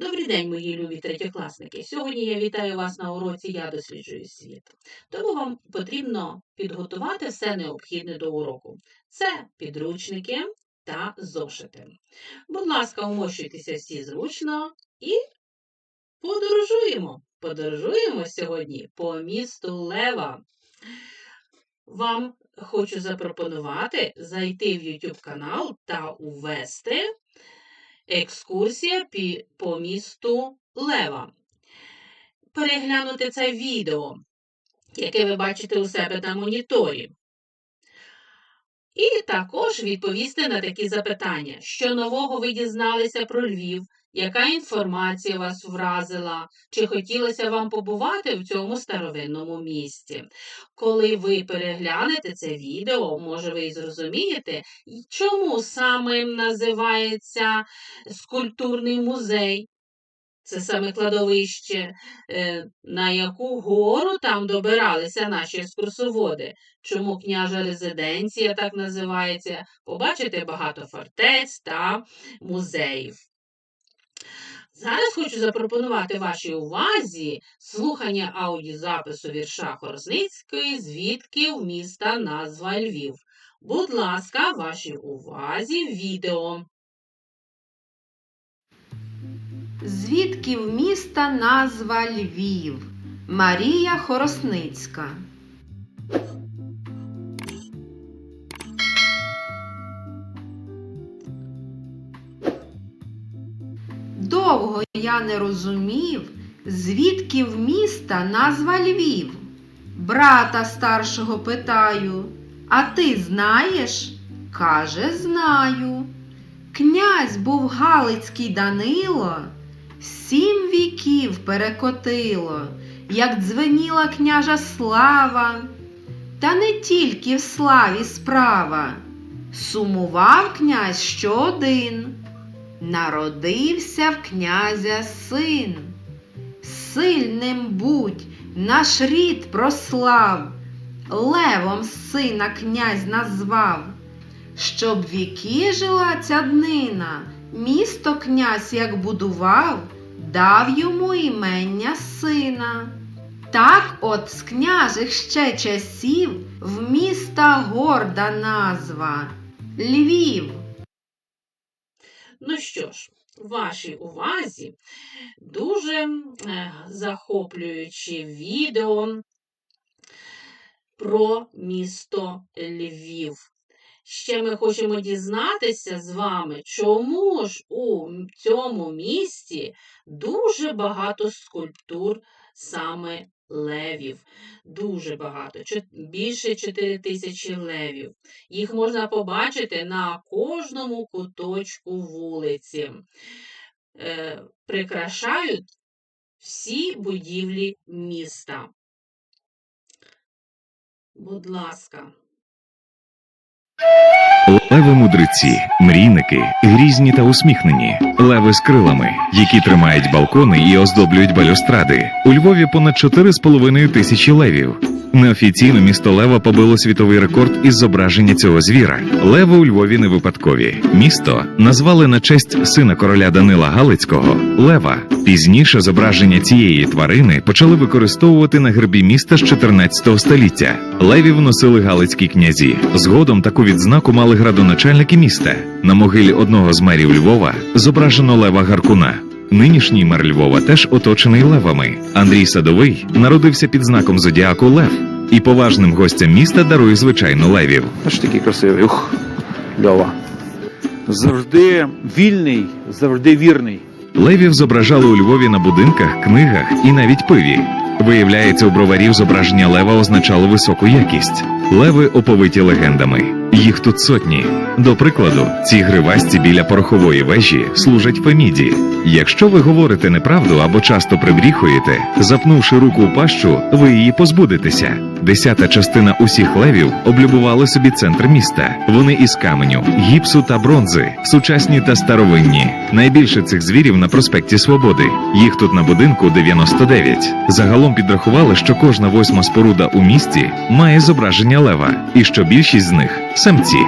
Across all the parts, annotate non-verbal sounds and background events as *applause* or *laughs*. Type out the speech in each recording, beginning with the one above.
Добрий день, мої любі третьокласники. Сьогодні я вітаю вас на уроці Я досліджую світ. Тому вам потрібно підготувати все необхідне до уроку. Це підручники та зошити. Будь ласка, умощуйтеся всі зручно і подорожуємо. Подорожуємо сьогодні по місту Лева. Вам хочу запропонувати зайти в YouTube канал та увести екскурсія по місту Лева. Переглянути це відео, яке ви бачите у себе на моніторі. І також відповісти на такі запитання, що нового ви дізналися про Львів, яка інформація вас вразила, чи хотілося вам побувати в цьому старовинному місті. Коли ви переглянете це відео, може ви і зрозумієте, чому саме називається скульптурний музей. Це саме кладовище, е, на яку гору там добиралися наші екскурсоводи. Чому княжа резиденція так називається? Побачите багато фортець та музеїв. Зараз хочу запропонувати вашій увазі слухання аудіозапису вірша Хоросницької «Звідки в міста назва Львів». Будь ласка, вашій увазі відео. Звідки в міста назва Львів? Марія Хоросницька. Довго я не розумів, звідки в міста назва Львів. Брата старшого питаю, а ти знаєш? Каже, знаю. Князь був Галицький Данило, сім віків перекотило, як дзвеніла княжа слава. Та не тільки в славі справа. Сумував князь щодин. Народився в князя син. Сильним будь, наш рід прослав, Левом сина князь назвав. Щоб віки жила ця днина, місто князь як будував, дав йому імення сина. Так от з княжих ще часів в міста горда назва Львів. Ну що ж, вашій увазі дуже е, захоплююче відео про місто Львів. Ще ми хочемо дізнатися з вами, чому ж у цьому місті дуже багато скульптур саме левів. Дуже багато, більше 4 тисячі левів. Їх можна побачити на кожному куточку вулиці. Е, прикрашають всі будівлі міста. Будь ласка. Леви мудреці, мрійники, грізні та усміхнені, леви з крилами, які тримають балкони і оздоблюють балюстради. У Львові понад 4,5 тисячі левів. Неофіційно місто Лева побило світовий рекорд із зображення цього звіра. Леви у Львові не випадкові. Місто назвали на честь сина короля Данила Галицького Лева. Пізніше зображення цієї тварини почали використовувати на гербі міста з 14 століття. Левів носили галицькі князі. Згодом таку відзнаку мали градоначальники міста. На могилі одного з мерів Львова зображено лева Гаркуна. Нинішній мер Львова теж оточений левами. Андрій Садовий народився під знаком зодіаку Лев і поважним гостям міста дарує звичайно левів. Аж такий красивий. Ух, Льова. Завжди вільний, завжди вірний. Левів зображали у Львові на будинках, книгах і навіть пиві. Виявляється, у броварів зображення лева означало високу якість. Леви оповиті легендами. Їх тут сотні. До прикладу, ці гривасті біля порохової вежі служать Феміді. Якщо ви говорите неправду або часто прибріхуєте, запнувши руку у пащу, ви її позбудетеся. Десята частина усіх левів облюбували собі центр міста. Вони із каменю, гіпсу та бронзи, сучасні та старовинні. Найбільше цих звірів на проспекті Свободи. Їх тут на будинку 99. Загалом підрахували, що кожна восьма споруда у місті має зображення лева, і що більшість з них самці.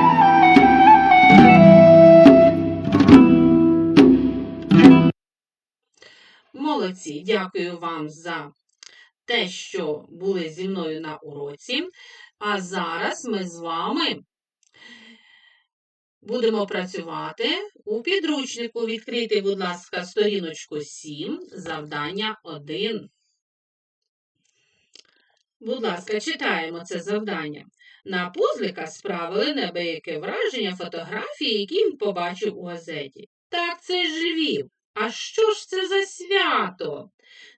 Молодці, дякую вам за те, що були зі мною на уроці. А зараз ми з вами будемо працювати у підручнику. Відкрийте, будь ласка, сторіночку 7, завдання 1. Будь ласка, читаємо це завдання. На Пузлика справили неабияке враження фотографії, які він побачив у газеті. Так, це ж Львів. А що ж це за свято?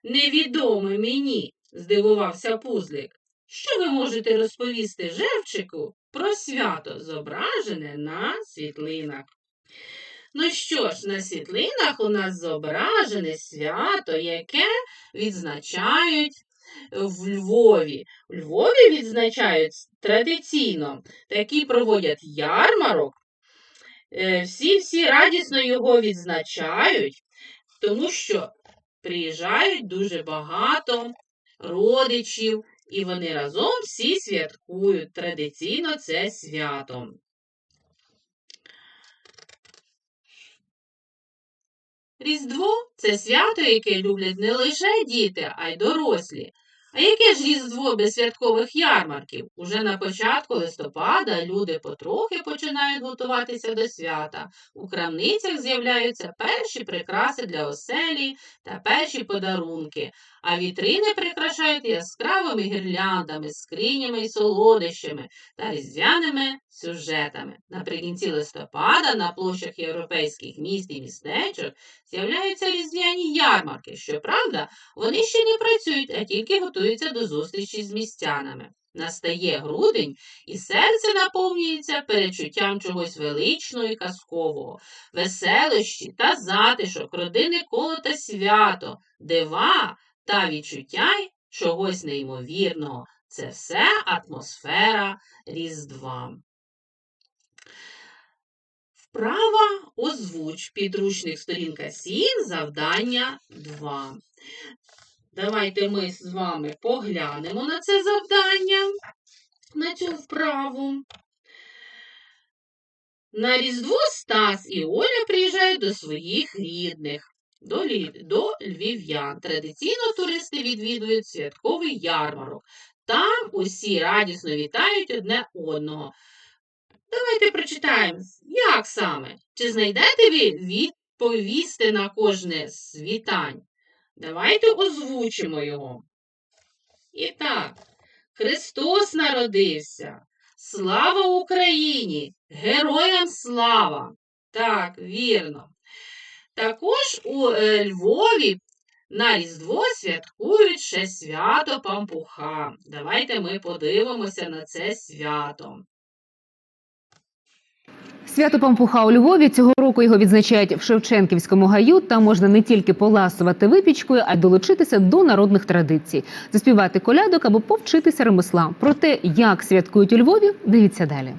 Невідоме мені, здивувався Пузлик. Що ви можете розповісти Жевчику про свято, зображене на світлинах? Ну що ж, на світлинах у нас зображене свято, яке відзначають в Львові. У Львові відзначають традиційно, такі проводять ярмарок. Е, Всі-всі радісно його відзначають, тому що приїжджають дуже багато родичів, і вони разом всі святкують традиційно це свято. Різдво це свято, яке люблять не лише діти, а й дорослі. А яке ж Різдво без святкових ярмарків? Уже на початку листопада люди потрохи починають готуватися до свята. У крамницях з'являються перші прикраси для оселі та перші подарунки, а вітрини прикрашають яскравими гірляндами, скринями і солодощами та різдвяними сюжетами. Наприкінці листопада на площах європейських міст і містечок з'являються різдвяні ярмарки. Щоправда, вони ще не працюють, а тільки готуються до зустрічі з містянами. Настає грудень, і серце наповнюється перечуттям чогось величного і казкового, веселощі та затишок, родинне коло та свято, дива та відчуття чогось неймовірного. Це все атмосфера Різдва. Вправа озвуч. Підручник сторінка 7, завдання 2. Давайте ми з вами поглянемо на це завдання, на цю вправу. На Різдво Стас і Оля приїжджають до своїх рідних, до, лі- до львів'ян. Традиційно туристи відвідують святковий ярмарок. Там усі радісно вітають одне одного. Давайте прочитаємо, як саме. Чи знайдете ви відповісти на кожне з вітань? Давайте озвучимо його. І так, Христос народився. Слава Україні! Героям слава! Так, вірно. Також у е, Львові на Різдво святкують ще свято Пампуха. Давайте ми подивимося на це свято. Свято Пампуха у Львові цього року його відзначають в Шевченківському гаю. Там можна не тільки поласувати випічкою, а й долучитися до народних традицій, заспівати колядок або повчитися ремесла. Про те, як святкують у Львові, дивіться далі.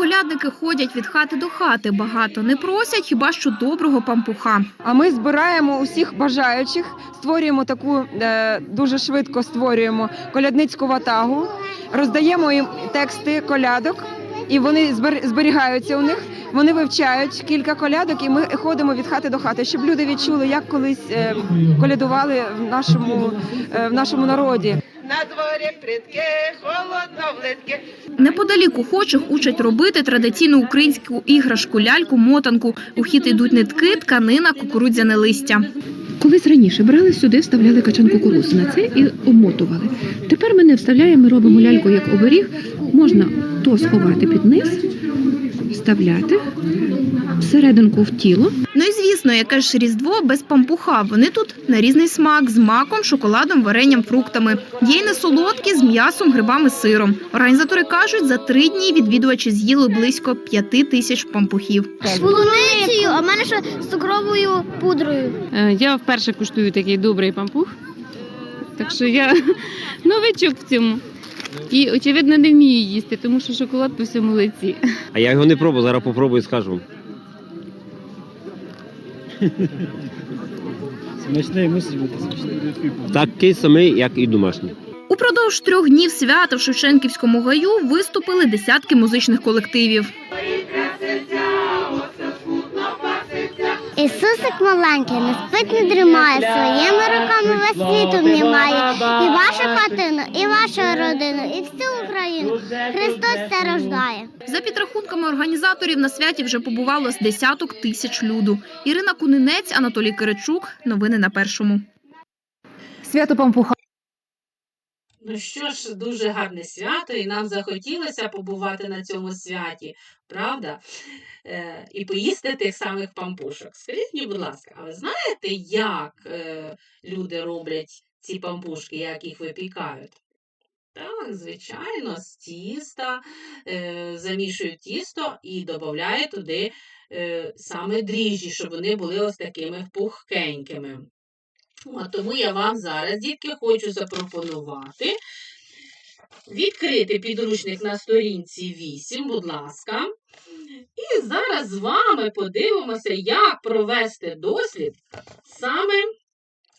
Колядники ходять від хати до хати, багато не просять, хіба що доброго пампуха. А ми збираємо усіх бажаючих, створюємо таку е, дуже швидко створюємо колядницьку ватагу, роздаємо їм тексти колядок, і вони збер- зберігаються у них. Вони вивчають кілька колядок, і ми ходимо від хати до хати, щоб люди відчули, як колись е, колядували в нашому, е, в нашому народі. На дворі притки, холодно влитки. Неподалік охочих учать робити традиційну українську іграшку ляльку, мотанку. У хід йдуть нитки, тканина, кукурудзяне листя. Колись раніше брали сюди, вставляли качан кукурудзи на це і обмотували. Тепер ми не вставляємо, ми робимо ляльку як оберіг. Можна то сховати під низ, вставляти всерединку в тіло. Ну і звісно, яке ж різдво без пампуха. Вони тут на різний смак з маком, шоколадом, варенням, фруктами. Є й не солодкі з м'ясом, грибами, сиром. Організатори кажуть, за три дні відвідувачі з'їли близько п'яти тисяч пампухів. З полуницею, а в мене ще з цукровою пудрою. Е, Я вперше куштую такий добрий пампух. Так що я *laughs* новичок в цьому. І, очевидно, не вмію їсти, тому що шоколад по всьому лиці. А я його не пробував, зараз попробую і скажу. Смачний мусить бути смачний. Такий самий, як і домашній. Упродовж трьох днів свята в Шевченківському гаю виступили десятки музичних колективів. Ісусик маленький, не спить, не дрімає, своїми руками весь світ обнімає. І вашу хатину, і вашу родину, і всю Україну. Христос це рождає. За підрахунками організаторів на святі вже побувало з десяток тисяч люду. Ірина Кунинець, Анатолій Киричук. Новини на першому. Свято Пампуха Ну що ж, дуже гарне свято, і нам захотілося побувати на цьому святі, правда? Е, і поїсти тих самих пампушок. Скажіть мені, будь ласка, а ви знаєте, як е, люди роблять ці пампушки, як їх випікають? Так, звичайно, з тіста, е, замішують тісто і додають туди е, саме дріжджі, щоб вони були ось такими пухкенькими. Тому я вам зараз, дітки, хочу запропонувати відкрити підручник на сторінці 8, будь ласка. І зараз з вами подивимося, як провести дослід саме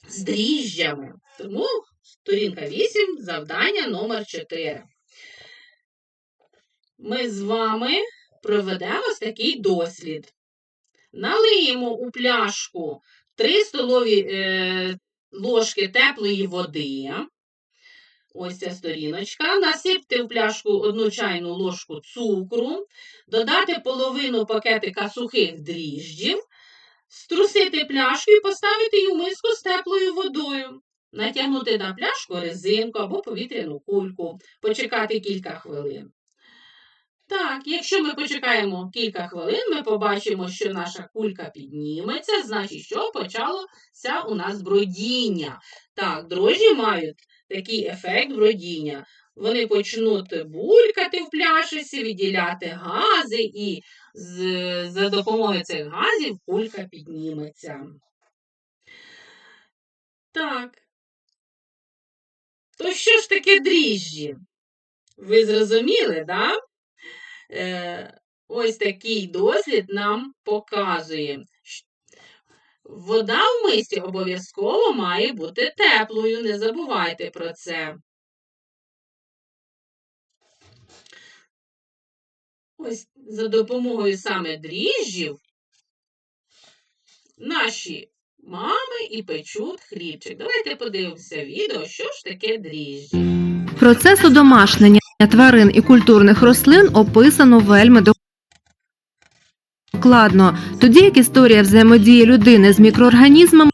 з дріжджами. Тому сторінка 8, завдання номер 4. Ми з вами проведемо ось такий дослід. Налиємо у пляшку 3 столові е, ложки теплої води. Ось ця сторіночка. Насипте в пляшку одну чайну ложку цукру, додати половину пакетика сухих дріжджів, струсити пляшку і поставити її в миску з теплою водою. Натягнути на пляшку резинку або повітряну кульку, почекати кілька хвилин. Так, якщо ми почекаємо кілька хвилин, ми побачимо, що наша кулька підніметься, значить, що почалося у нас бродіння. Так, дрожжі мають такий ефект бродіння. Вони почнуть булькати в пляшці, відділяти гази, і за допомогою цих газів кулька підніметься. Так. То що ж таке дріжджі? Ви зрозуміли, так? Да? Е, ось такий дослід нам показує. Вода в мисці обов'язково має бути теплою, не забувайте про це. Ось за допомогою саме дріжджів наші мами і печуть хлібчик. Давайте подивимося відео, що ж таке дріжджі. Процес одомашнення тварин і культурних рослин описано вельми докладно, тоді як історія взаємодії людини з мікроорганізмами,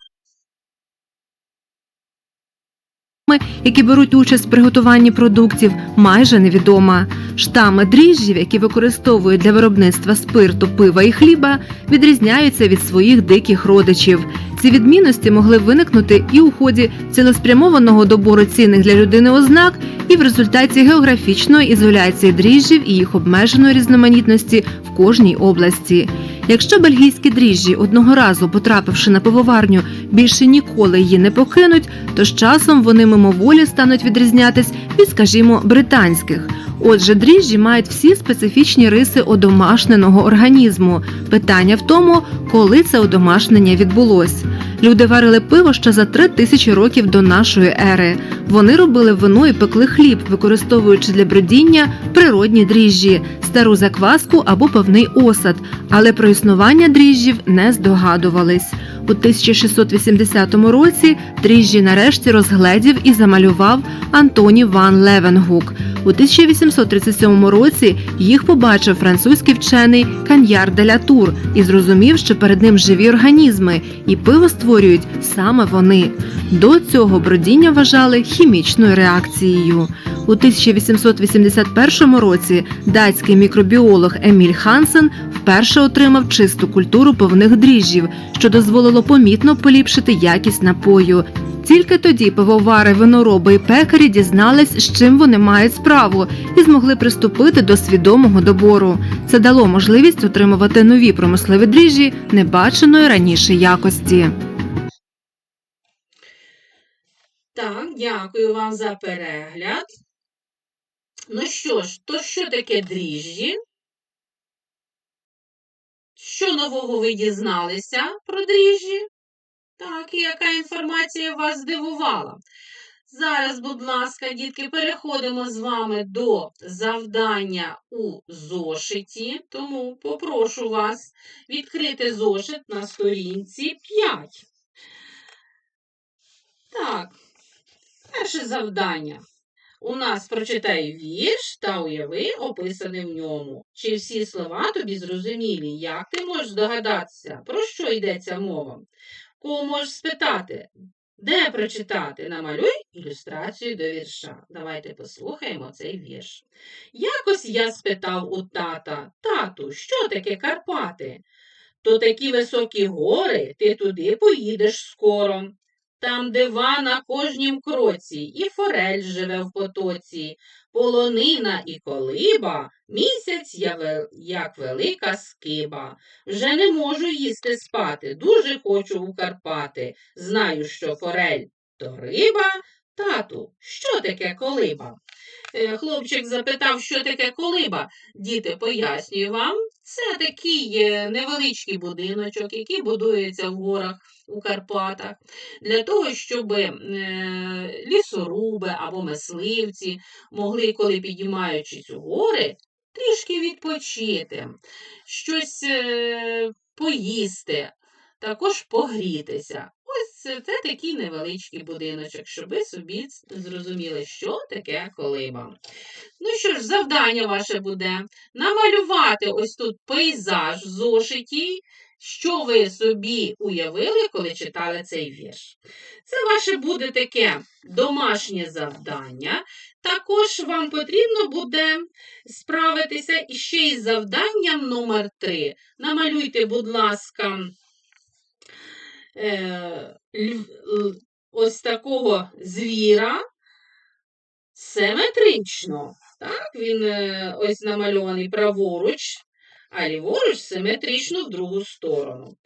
які беруть участь в приготуванні продуктів, майже невідома. Штами дріжджів, які використовують для виробництва спирту, пива і хліба, відрізняються від своїх диких родичів. Ці відмінності могли виникнути і у ході цілеспрямованого добору цінних для людини ознак, і в результаті географічної ізоляції дріжджів і їх обмеженої різноманітності в кожній області. Якщо бельгійські дріжджі одного разу, потрапивши на пивоварню, більше ніколи її не покинуть, то з часом вони мимоволі стануть відрізнятись від, скажімо, британських. Отже, дріжджі мають всі специфічні риси одомашненого організму. Питання в тому, коли це одомашнення відбулось. Люди варили пиво ще за три тисячі років до нашої ери. Вони робили вино і пекли хліб, використовуючи для бродіння природні дріжджі, стару закваску або певний осад, але про існування дріжджів не здогадувались. У 1680 році дріжджі нарешті розгледів і замалював Антоні Ван Левенгук. У 1837 році їх побачив французький вчений Каньяр де ля Тур і зрозумів, що перед ним живі організми, і пиво створюють саме вони. До цього бродіння вважали хімічною реакцією. У 1881 році датський мікробіолог Еміль Хансен вперше отримав чисту культуру пивних дріжджів, що дозволило помітно поліпшити якість напою. Тільки тоді пивовари, винороби і пекарі дізнались, з чим вони мають справу, і змогли приступити до свідомого добору. Це дало можливість отримувати нові промислові дріжджі небаченої раніше якості. Так, дякую вам за перегляд. Ну що ж, то що таке дріжджі? Що нового ви дізналися про дріжджі? Так, і яка інформація вас здивувала? Зараз, будь ласка, дітки, переходимо з вами до завдання у зошиті, тому попрошу вас відкрити зошит на сторінці 5. Так, перше завдання. У нас прочитай вірш та уяви описаний в ньому. Чи всі слова тобі зрозумілі? Як ти можеш здогадатися, про що йдеться мова? Можеш спитати? Де прочитати? Намалюй ілюстрацію до вірша. Давайте послухаємо цей вірш. Якось я спитав у тата, тату, що таке Карпати? То такі високі гори, ти туди поїдеш скоро. Там дива на кожнім кроці, і форель живе в потоці, полонина і колиба, місяць я вел- як велика скиба. Вже не можу їсти спати, дуже хочу у Карпати. Знаю, що форель то риба. Тату, що таке колиба? Е, Хлопчик запитав, що таке колиба. Діти, пояснюю вам, це такий е, невеличкий будиночок, який будується в горах у Карпатах, для того, щоб е, лісоруби або мисливці могли, коли підіймаючись у гори, трішки відпочити, щось е, поїсти, також погрітися. Ось це, це такий невеличкий будиночок, щоб ви собі зрозуміли, що таке колиба. Ну що ж, завдання ваше буде намалювати ось тут пейзаж в зошиті, що ви собі уявили, коли читали цей вірш. Це ваше буде таке домашнє завдання. Також вам потрібно буде справитися іще із завданням номер 3. Намалюйте, будь ласка, е, ось такого звіра симетрично. Так, він е, ось намальований праворуч, а ліворуч симетрично в другу сторону.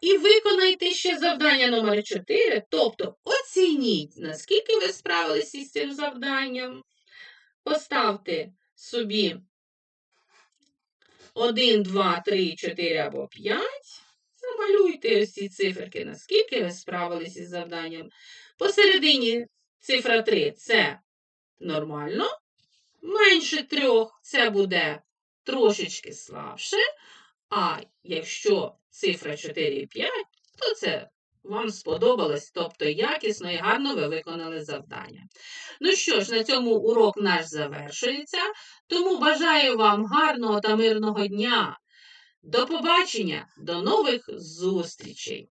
І виконайте ще завдання номер 4, тобто оцініть, наскільки ви справилися із цим завданням. Поставте собі 1, 2, 3, 4 або 5. Замалюйте ось ці циферки, наскільки ви справилися із завданням. Посередині цифра 3 це нормально. Менше трьох це буде трошечки слабше. А якщо цифра 4 і 5, то це вам сподобалось, тобто якісно і гарно ви виконали завдання. Ну що ж, на цьому урок наш завершується, тому бажаю вам гарного та мирного дня. До побачення, до нових зустрічей!